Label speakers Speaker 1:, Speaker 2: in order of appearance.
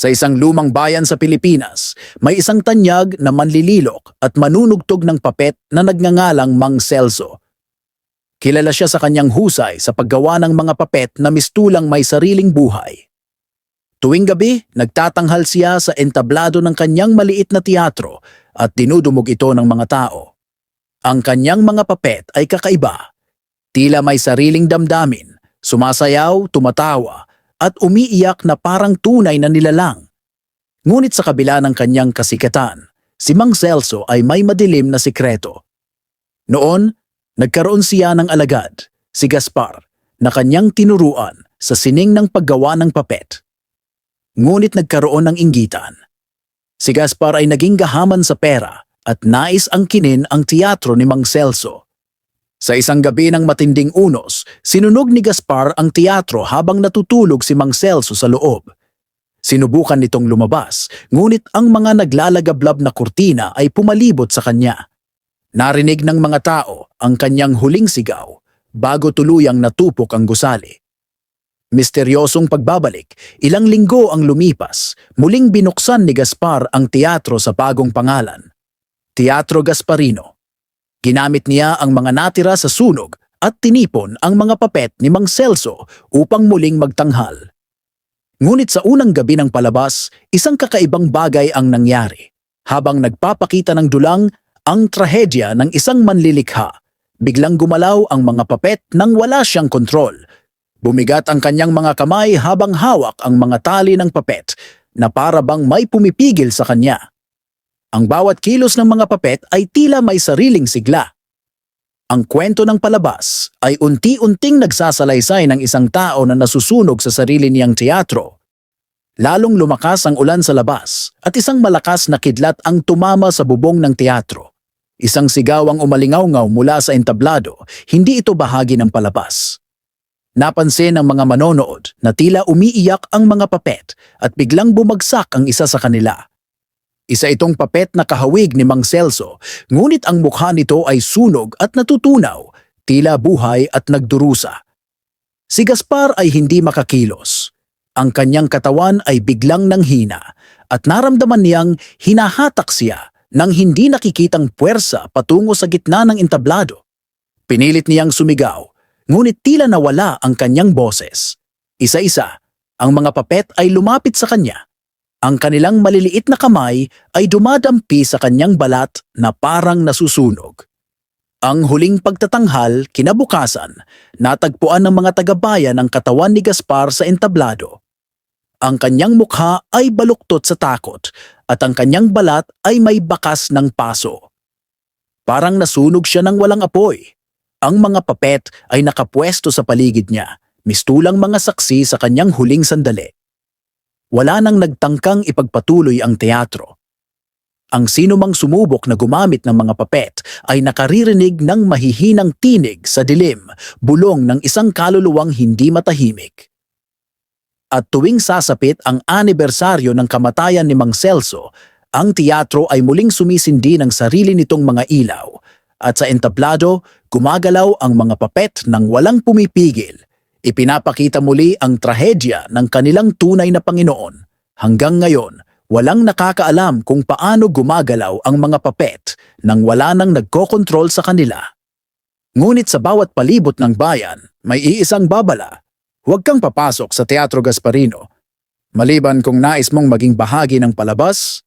Speaker 1: Sa isang lumang bayan sa Pilipinas, may isang tanyag na manlililok at manunugtog ng papet na nagngangalang Mang Celso. Kilala siya sa kanyang husay sa paggawa ng mga papet na mistulang may sariling buhay. Tuwing gabi, nagtatanghal siya sa entablado ng kanyang maliit na teatro at dinudumog ito ng mga tao. Ang kanyang mga papet ay kakaiba. Tila may sariling damdamin, sumasayaw, tumatawa, at umiiyak na parang tunay na nilalang. Ngunit sa kabila ng kanyang kasikatan, si Mang Celso ay may madilim na sikreto. Noon, nagkaroon siya ng alagad, si Gaspar, na kanyang tinuruan sa sining ng paggawa ng papet. Ngunit nagkaroon ng inggitan. Si Gaspar ay naging gahaman sa pera at nais angkinin ang teatro ni Mang Celso. Sa isang gabi ng matinding unos, sinunog ni Gaspar ang teatro habang natutulog si Mang Celso sa loob. Sinubukan nitong lumabas, ngunit ang mga naglalagablab na kurtina ay pumalibot sa kanya. Narinig ng mga tao ang kanyang huling sigaw bago tuluyang natupok ang gusali. Misteryosong pagbabalik, ilang linggo ang lumipas, muling binuksan ni Gaspar ang teatro sa bagong pangalan. Teatro Gasparino. Ginamit niya ang mga natira sa sunog at tinipon ang mga papet ni Mang Celso upang muling magtanghal. Ngunit sa unang gabi ng palabas, isang kakaibang bagay ang nangyari. Habang nagpapakita ng dulang ang trahedya ng isang manlilikha, biglang gumalaw ang mga papet nang wala siyang kontrol. Bumigat ang kanyang mga kamay habang hawak ang mga tali ng papet na para bang may pumipigil sa kanya. Ang bawat kilos ng mga papet ay tila may sariling sigla. Ang kwento ng palabas ay unti-unting nagsasalaysay ng isang tao na nasusunog sa sarili niyang teatro. Lalong lumakas ang ulan sa labas at isang malakas na kidlat ang tumama sa bubong ng teatro. Isang sigaw ang umalingaw-ngaw mula sa entablado, hindi ito bahagi ng palabas. Napansin ng mga manonood na tila umiiyak ang mga papet at biglang bumagsak ang isa sa kanila. Isa itong papet na kahawig ni Mang Celso, ngunit ang mukha nito ay sunog at natutunaw, tila buhay at nagdurusa. Si Gaspar ay hindi makakilos. Ang kanyang katawan ay biglang nanghina at naramdaman niyang hinahatak siya ng hindi nakikitang puwersa patungo sa gitna ng entablado. Pinilit niyang sumigaw, ngunit tila nawala ang kanyang boses. Isa-isa, ang mga papet ay lumapit sa kanya ang kanilang maliliit na kamay ay dumadampi sa kanyang balat na parang nasusunog. Ang huling pagtatanghal, kinabukasan, natagpuan ng mga tagabayan ang katawan ni Gaspar sa entablado. Ang kanyang mukha ay baluktot sa takot at ang kanyang balat ay may bakas ng paso. Parang nasunog siya ng walang apoy. Ang mga papet ay nakapwesto sa paligid niya, mistulang mga saksi sa kanyang huling sandali wala nang nagtangkang ipagpatuloy ang teatro. Ang sino mang sumubok na gumamit ng mga papet ay nakaririnig ng mahihinang tinig sa dilim, bulong ng isang kaluluwang hindi matahimik. At tuwing sasapit ang anibersaryo ng kamatayan ni Mang Celso, ang teatro ay muling sumisindi ng sarili nitong mga ilaw at sa entablado gumagalaw ang mga papet ng walang pumipigil Ipinapakita muli ang trahedya ng kanilang tunay na Panginoon. Hanggang ngayon, walang nakakaalam kung paano gumagalaw ang mga papet nang wala nang nagkokontrol sa kanila. Ngunit sa bawat palibot ng bayan, may iisang babala. Huwag kang papasok sa Teatro Gasparino. Maliban kung nais mong maging bahagi ng palabas,